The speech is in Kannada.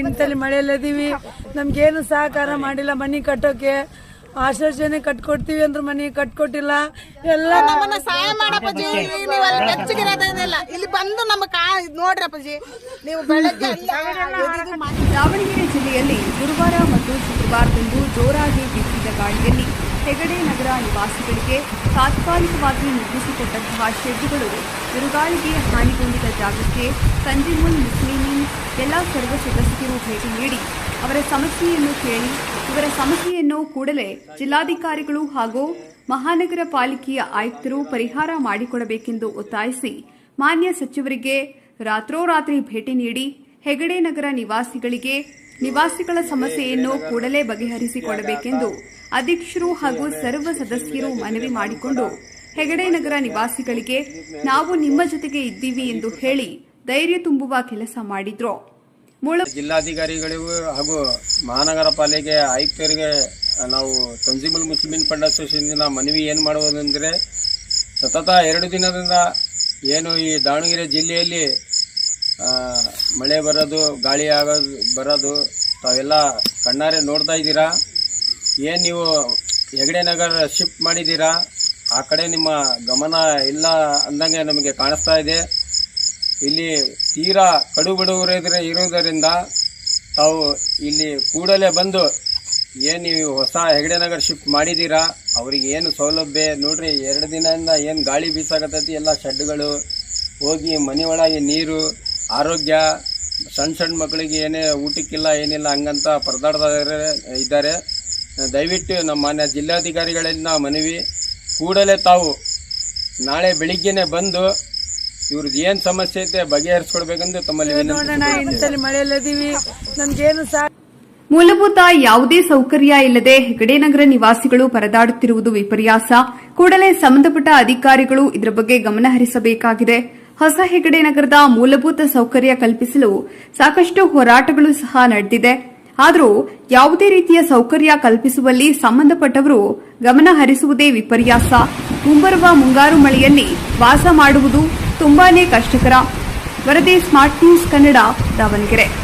ಇಂತಲ್ಲಿ ಮಳೆಯಲ್ಲಿದ್ದೀವಿ ನಮ್ಗೇನು ಸಹಕಾರ ಮಾಡಿಲ್ಲ ಮನೆ ಕಟ್ಟೋಕೆ. ಆಶ್ವಾಸನೆ ಕಟ್ಕೊಡ್ತೀವಿ ಅಂದ್ರೆ ಮನೆ ಕಟ್ಕೊಟ್ಟಿಲ್ಲ. ಎಲ್ಲ ನಮ್ಮನ್ನ ಸಹಾಯ ಮಾಡಪ್ಪಜಿ ನೀವೆಲ್ಲ ಇಲ್ಲಿ ಬಂದು ನಮ್ಮ ಕಾ ಇದ್ ನೋಡ್ರಿ ಅಪ್ಪಾಜಿ. ನೀವು ಬೆಳಗ್ಗೆ ದಾವಣಗೆರೆ ಜಿಲ್ಲೆಯಲ್ಲಿ ಗುರುವಾರ ಮತ್ತು ಶುಕ್ರವಾರದಂದು ಜೋರಾಗಿ ಬೀಸಿದ ಗಾಳಿಯಲ್ಲಿ ಹೆಗಡೆ ನಗರ ನಿವಾಸಿಗಳಿಗೆ ತಾತ್ಕಾಲಿಕವಾಗಿ ನಿರ್ಮಿಸಿಕೊಟ್ಟಂತಹ ಶೆಡ್ಗಳು ಬಿರುಗಾಳಿಗೆ ಹಾನಿಗೊಂಡಿದ್ದ ಜಾಗಕ್ಕೆ ಸಂಜಿಮುಲ್ ಮುಸ್ಲಿಮೀನ್ ಎಲ್ಲ ಸರ್ವ ಸದಸ್ಯರು ಭೇಟಿ ನೀಡಿ ಅವರ ಸಮಸ್ಯೆಯನ್ನು ಕೇಳಿ, ಇವರ ಸಮಸ್ಯೆಯನ್ನು ಕೂಡಲೇ ಜಿಲ್ಲಾಧಿಕಾರಿಗಳು ಹಾಗೂ ಮಹಾನಗರ ಪಾಲಿಕೆಯ ಆಯುಕ್ತರು ಪರಿಹಾರ ಮಾಡಿಕೊಡಬೇಕೆಂದು ಒತ್ತಾಯಿಸಿ ಮಾನ್ಯ ಸಚಿವರಿಗೆ ರಾತ್ರೋರಾತ್ರಿ ಭೇಟಿ ನೀಡಿ ಹೆಗಡೆ ನಗರ ನಿವಾಸಿಗಳಿಗೆ ನಿವಾಸಿಗಳ ಸಮಸ್ಯೆಯನ್ನು ಕೂಡಲೇ ಬಗೆಹರಿಸಿಕೊಡಬೇಕೆಂದು ಅಧ್ಯಕ್ಷರು ಹಾಗೂ ಸರ್ವ ಸದಸ್ಯರು ಮನವಿ ಮಾಡಿಕೊಂಡು ಹೆಗಡೆ ನಗರ ನಿವಾಸಿಗಳಿಗೆ ನಾವು ನಿಮ್ಮ ಜೊತೆಗೆ ಇದ್ದೀವಿ ಎಂದು ಹೇಳಿ ಧೈರ್ಯ ತುಂಬುವ ಕೆಲಸ ಮಾಡಿದ್ರು. ಜಿಲ್ಲಾಧಿಕಾರಿಗಳಿಗೂ ಹಾಗೂ ಮಹಾನಗರ ಪಾಲಿಕೆ ಆಯುಕ್ತರಿಗೆ ನಾವು ತಂಜಿಮಲ್ ಮುಸ್ಲಿಮಿನ್ ಫಂಡ್ ಅಸೋಸಿಯೇಷನ್ನಿಂದ ಮನವಿ ಏನು ಮಾಡುವುದೆಂದರೆ ಸತತ ಎರಡು ದಿನದಿಂದ ಏನು ಈ ದಾವಣಗೆರೆ ಜಿಲ್ಲೆಯಲ್ಲಿ ಮಳೆ ಬರೋದು, ಗಾಳಿ ಆಗೋದು ಬರೋದು, ತಾವೆಲ್ಲ ಕಣ್ಣಾರೆ ನೋಡ್ತಾ ಇದ್ದೀರಾ? ಏನು ನೀವು ಹೆಗಡೆ ನಗರ ಶಿಫ್ಟ್ ಮಾಡಿದ್ದೀರಾ? ಆ ಕಡೆ ನಿಮ್ಮ ಗಮನ ಇಲ್ಲ ಅಂದಂಗೆ ನಮಗೆ ಕಾಣಿಸ್ತಾ ಇದೆ. ಇಲ್ಲಿ ತೀರಾ ಕಡು ಬಡವರೆದ್ರೆ ಇರುವುದರಿಂದ ತಾವು ಇಲ್ಲಿ ಕೂಡಲೇ ಬಂದು, ಏನು ನೀವು ಹೊಸ ಹೆಗಡೆ ನಗರ ಶಿಫ್ಟ್ ಮಾಡಿದ್ದೀರಾ? ಅವ್ರಿಗೆ ಏನು ಸೌಲಭ್ಯ? ನೋಡ್ರಿ, ಎರಡು ದಿನದಿಂದ ಏನು ಗಾಳಿ ಬೀಸಾಕತ್ತೈತಿ? ಎಲ್ಲ ಶೆಡ್ಗಳು, ಹೋಗಿ ಮನೆ ಒಳಗೆ ನೀರು, ಆರೋಗ್ಯ ಸಣ್ಣ ಸಣ್ಣ ಮಕ್ಕಳಿಗೆ ಏನೇ ಊಟಕ್ಕಿಲ್ಲ, ಏನಿಲ್ಲ, ಹಂಗಂತ ಪರದಾಡ್ತಾ ಇದ್ದಾರೆ. ದಯವಿಟ್ಟು ನಮ್ಮ ಮಾನ್ಯ ಜಿಲ್ಲಾಧಿಕಾರಿಗಳಿಂದ ಮನವಿ. ಕೂಡಲೇ ತಾವು ನಾಳೆ ಬೆಳಿಗ್ಗೆನೇ ಬಂದು ಇವ್ರದ್ದು ಏನು ಸಮಸ್ಯೆ ಐತೆ ಬಗೆಹರಿಸ್ಕೊಡ್ಬೇಕಂದ್ರೆ ತಮ್ಮಲ್ಲಿ ಮಳೆಯಲ್ಲದೀವಿ ನೋಡೋಣ ನಮ್ಗೇನು ಸಹ ಮೂಲಭೂತ ಯಾವುದೇ ಸೌಕರ್ಯ ಇಲ್ಲದೆ ಹೆಗಡೆ ನಗರ ನಿವಾಸಿಗಳು ಪರದಾಡುತ್ತಿರುವುದು ವಿಪರ್ಯಾಸ. ಕೂಡಲೇ ಸಂಬಂಧಪಟ್ಟ ಅಧಿಕಾರಿಗಳು ಇದರ ಬಗ್ಗೆ ಗಮನಹರಿಸಬೇಕಾಗಿದೆ ಹೊಸ ಹೆಗಡೆ ನಗರದ ಮೂಲಭೂತ ಸೌಕರ್ಯ ಕಲ್ಪಿಸಲು ಸಾಕಷ್ಟು ಹೋರಾಟಗಳು ಸಹ ನಡೆದಿದೆ. ಆದರೂ ಯಾವುದೇ ರೀತಿಯ ಸೌಕರ್ಯ ಕಲ್ಪಿಸುವಲ್ಲಿ ಸಂಬಂಧಪಟ್ಟವರು ಗಮನ ಹರಿಸುವುದೇ ವಿಪರ್ಯಾಸ. ಮುಂಬರುವ ಮುಂಗಾರು ಮಳೆಯಲ್ಲಿ ವಾಸ ಮಾಡುವುದು ತುಂಬಾನೇ ಕಷ್ಟಕರ. ವರದಿ ಸ್ಮಾರ್ಟ್ ನ್ಯೂಸ್ ಕನ್ನಡ ದಾವಣಗೆರೆ.